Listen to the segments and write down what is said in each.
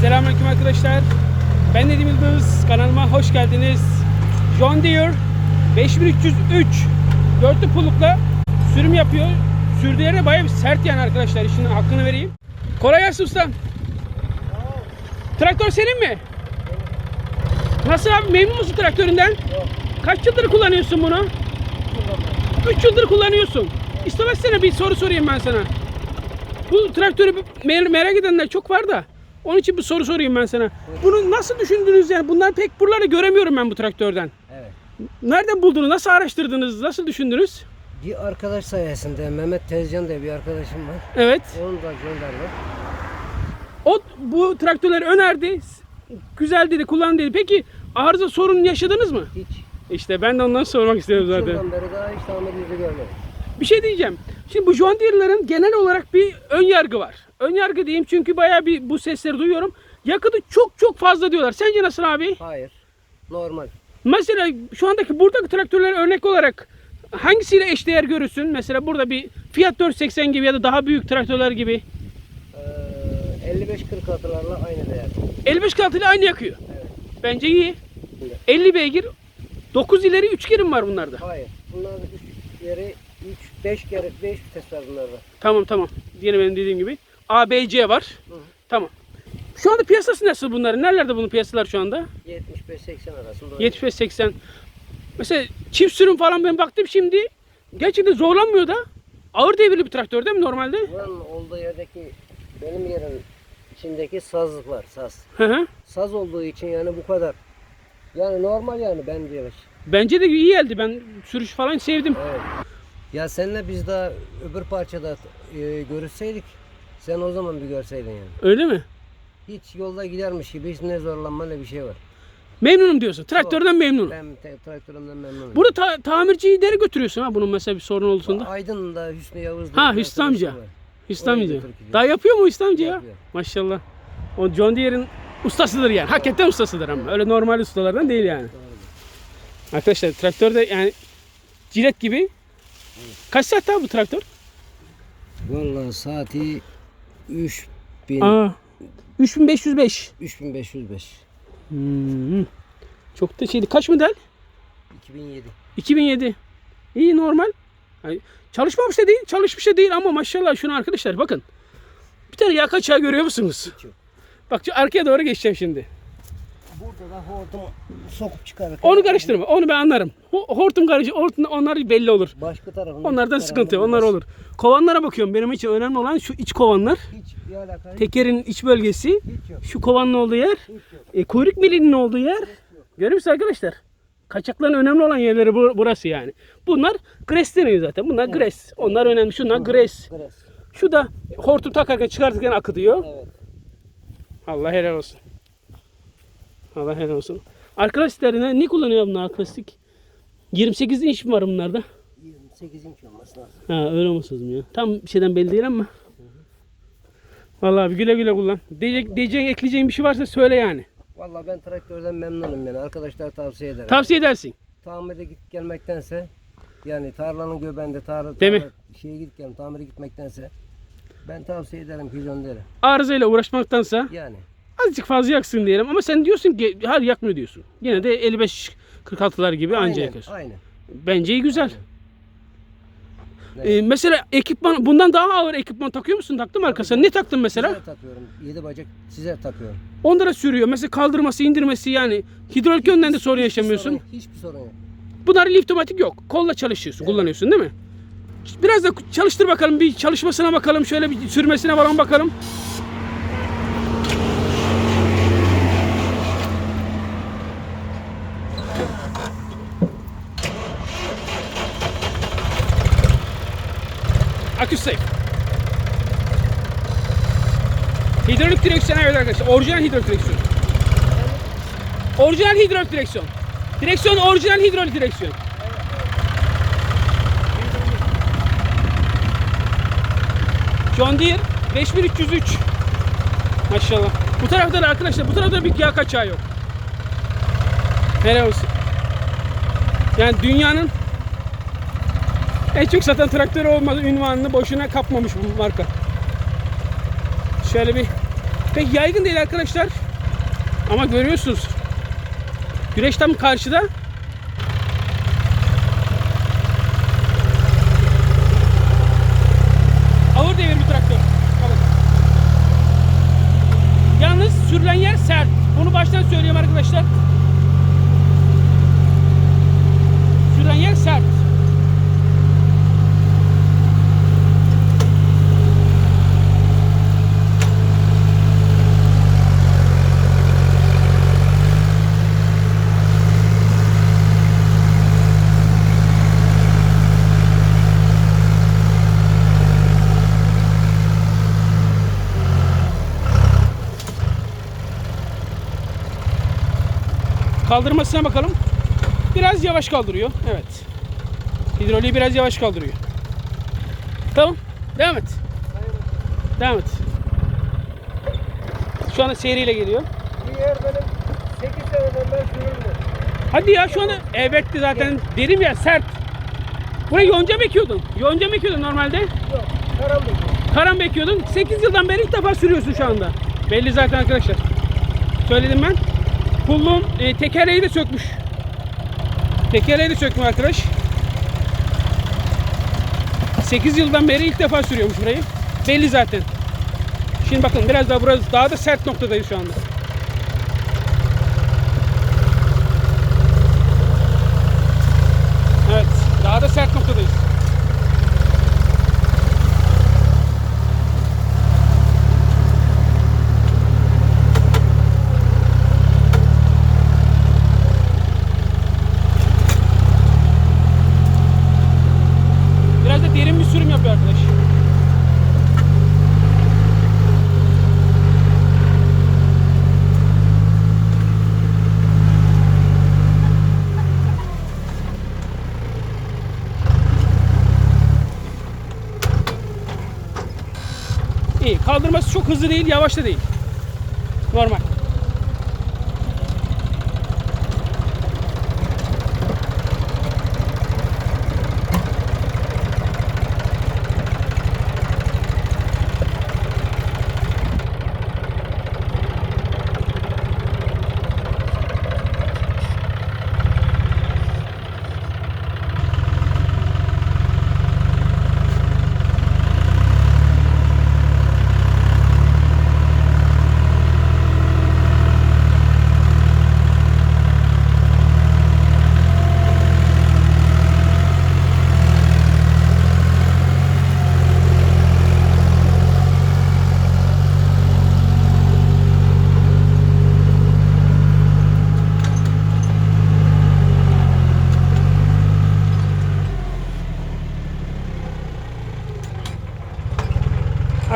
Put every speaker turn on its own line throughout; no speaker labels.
Selamünaleyküm arkadaşlar. Ben Nedim Yıldız. Kanalıma hoş geldiniz. John Deere 5303 dörtlü pullukla sürüm yapıyor. Sürdüğü yere bayağı bir sert yani arkadaşlar. İşin hakkını vereyim. Kolay gelsin ustam. Traktör senin mi? Nasıl abi memnun musun traktöründen? Kaç yıldır kullanıyorsun bunu? 3 yıldır kullanıyorsun. İstemezsene bir soru sorayım ben sana. Bu traktörü mer- merak edenler çok var da. Onun için bir soru sorayım ben sana. Bunu nasıl düşündünüz yani? Bunlar pek buraları göremiyorum ben bu traktörden.
Evet.
Nereden buldunuz? Nasıl araştırdınız? Nasıl düşündünüz?
Bir arkadaş sayesinde Mehmet Tezcan diye bir arkadaşım var.
Evet.
Onun da gönderdi.
O bu traktörleri önerdi. Güzel dedi, kullan dedi. Peki arıza sorun yaşadınız mı?
Hiç.
İşte ben de ondan sormak istiyorum zaten.
Yıldan beri daha hiç tamir yüzü görmedim.
Bir şey diyeceğim. Şimdi bu John Deere'ların genel olarak bir ön yargı var. Ön yargı diyeyim çünkü bayağı bir bu sesleri duyuyorum. Yakıtı çok çok fazla diyorlar. Sence nasıl abi?
Hayır. Normal.
Mesela şu andaki buradaki traktörler örnek olarak hangisiyle eşdeğer görürsün? Mesela burada bir Fiat 480 gibi ya da daha büyük traktörler gibi
Ee, 55-40 atılarla aynı değer.
55 ile aynı yakıyor.
Evet.
Bence iyi. 50 beygir 9 ileri 3 gerim var bunlarda.
Hayır. Bunlarda 3 yeri 3 5 kere 5 vites var bunlarda.
Tamam tamam. Yine benim dediğim gibi. A, B, C var.
Hı hı.
Tamam. Şu anda piyasası nasıl bunların? Nerelerde bunun piyasalar şu anda?
75-80 arasında.
75-80. Mesela çift sürüm falan ben baktım şimdi. Gerçekten zorlanmıyor da. Ağır devirli bir traktör değil mi normalde?
Buranın olduğu yerdeki benim yerin içindeki sazlık var. Saz.
Hı hı.
Saz olduğu için yani bu kadar. Yani normal yani ben diyorum.
Bence de iyi geldi. Ben sürüş falan sevdim.
Evet. Ya seninle biz daha öbür parçada e, görüşseydik sen o zaman bir görseydin yani.
Öyle mi?
Hiç yolda gidermiş gibi hiç ne zorlanma ne bir şey var.
Memnunum diyorsun. Traktörden memnunum.
Ben te- traktörümden memnunum.
Bunu ta- tamirciyi nereye götürüyorsun ha bunun mesela bir sorun olduğunda?
Aydın'da Hüsnü Yavuz. diye
Ha,
bir
Hüsnü
arkadaşım
amca.
var.
Hüsnü
Oraya
amca.
gidiyor.
Daha yapıyor mu Hüsnü amca ya?
Yapıyor.
Maşallah. O John Deere'in ustasıdır yani. Hakikaten ustasıdır ama. Öyle normal ustalardan değil yani. Arkadaşlar traktör de yani cilet gibi. Kaç saat abi bu traktör?
Vallahi saati 3000
Aa, 3505.
3505
Hmm. Çok da şeydi. Kaç model?
2007.
2007. İyi normal. Yani çalışmamış da değil, çalışmış da değil ama maşallah şunu arkadaşlar bakın. Bir tane yağ kaçağı görüyor musunuz? Bak arkaya doğru geçeceğim şimdi.
Burada da hortumu sokup çıkarırken
Onu karıştırma. Onu ben anlarım. Ho- Hortum karıcı, hortum onlar belli olur.
Başka tarafında
Onlardan sıkıntı yok. Onlar olur. Kovanlara bakıyorum. Benim için önemli olan şu iç kovanlar.
Hiç bir alaka
Tekerin iç bölgesi.
hiç yok.
Şu kovanın olduğu yer. E, kuyruk milinin olduğu yer. Görüyor musunuz arkadaşlar? Kaçakların önemli olan yerleri bu- burası yani. Bunlar gres deniyor zaten. Bunlar gres. Onlar önemli. Şunlar gres.
Gres.
Şu da hortum takarken çıkartırken akıtıyor.
Evet.
Allah helal olsun. Allah helal olsun. Arkadaşlar ne, kullanıyor bunlar arkadaşlık? 28 inç mi var bunlarda?
28 inç olması lazım.
Ha öyle olması lazım ya. Tam bir şeyden belli değil ama. Vallahi bir güle güle kullan. Diyecek, diyeceğin, ekleyeceğin bir şey varsa söyle yani.
Vallahi ben traktörden memnunum yani. Arkadaşlar tavsiye ederim.
Tavsiye edersin.
Tamire git gelmektense yani tarlanın göbeğinde tarla,
Değil
tarla şeye git gel tamire gitmektense ben tavsiye ederim ki gönderi.
Arızayla uğraşmaktansa
Yani
azıcık fazla yaksın diyelim ama sen diyorsun ki hayır yakmıyor diyorsun. Yine de 55 46'lar gibi anca
aynen,
yakar.
aynen.
Bence iyi güzel.
Evet.
Ee, mesela ekipman bundan daha ağır ekipman takıyor musun? Taktın mı arkasına? Ne taktın mesela?
Size takıyorum. Yedi bacak size takıyorum.
Onlara sürüyor. Mesela kaldırması, indirmesi yani. Hidrolik yönden de sorun
Hiçbir
yaşamıyorsun.
sorun- hiçbir sorun yok.
Bunların liftomatik yok. Kolla çalışıyorsun,
Evet.
kullanıyorsun değil mi? Biraz da çalıştır bakalım. Bir çalışmasına bakalım. Şöyle bir sürmesine falan bakalım. Hidrolik direksiyon evet arkadaşlar. Orijinal hidrolik direksiyon. Orijinal hidrolik direksiyon. Direksiyon orijinal hidrolik direksiyon. John Deere 5303. Maşallah. Bu tarafta da arkadaşlar bu tarafta bir yağ kaçağı yok. Helal olsun. Yani dünyanın en çok satan traktörü olmadı ünvanını boşuna kapmamış bu marka. Şöyle bir Pek yaygın değil arkadaşlar. Ama görüyorsunuz. Güneş tam karşıda. Ağır devir bir traktör. Alın. Yalnız sürülen yer sert. Bunu baştan söyleyeyim arkadaşlar. Sürülen yer sert. Kaldırmasına bakalım. Biraz yavaş kaldırıyor. Evet. Hidroliği biraz yavaş kaldırıyor. Tamam. Devam et. Devam et. Şu anda seyriyle geliyor.
Yer benim 8 seneden.
Hadi ya şu anda evet zaten dedim ya sert. Buraya yonca mı ekiyordun? Yonca mı ekiyordun normalde?
Yok, karanlık.
Karan bekiyordun. 8 yıldan beri ilk defa sürüyorsun şu anda. Belli zaten arkadaşlar. Söyledim ben. Pulluğun e, tekerleği de sökmüş. Tekerleği de sökmüş arkadaş. 8 yıldan beri ilk defa sürüyormuş burayı. Belli zaten. Şimdi bakın biraz daha burası daha da sert noktadayız şu anda. Evet, daha da sert noktadayız. Biraz da derin bir sürüm yapıyor arkadaş. İyi. Kaldırması çok hızlı değil, yavaş da değil. Normal.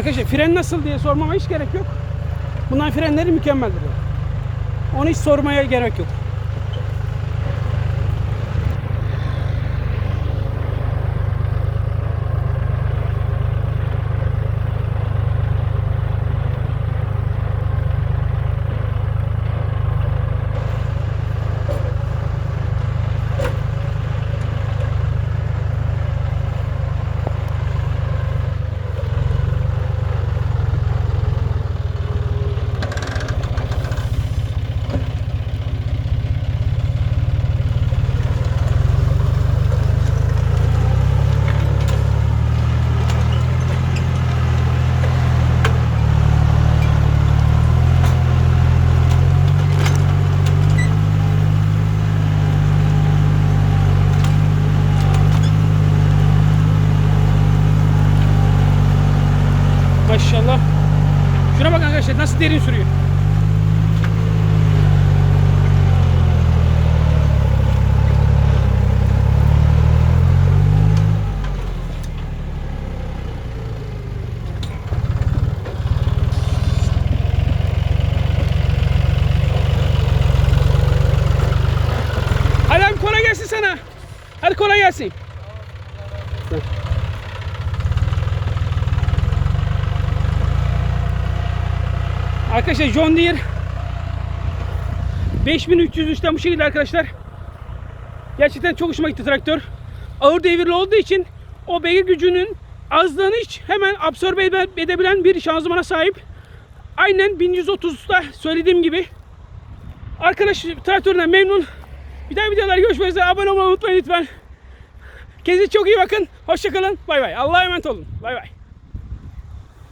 Arkadaşlar fren nasıl diye sormama hiç gerek yok. Bunların frenleri mükemmeldir. Onu hiç sormaya gerek yok. Maşallah. Şuna bakın arkadaşlar nasıl derin sürüyor. Hadi abi kolay gelsin sana. Hadi kolay gelsin. Arkadaşlar John Deere 5303'ten bu şekilde arkadaşlar. Gerçekten çok hoşuma gitti traktör. Ağır devirli olduğu için o beygir gücünün azlığını hiç hemen absorbe ede- edebilen bir şanzımana sahip. aynen 1130'da söylediğim gibi. Arkadaş traktöründen memnun. Bir daha videolar görüşmek üzere. Abone olmayı unutmayın lütfen. Kendinize çok iyi bakın. Hoşçakalın. Bay bay. Allah'a emanet olun. Bay bay.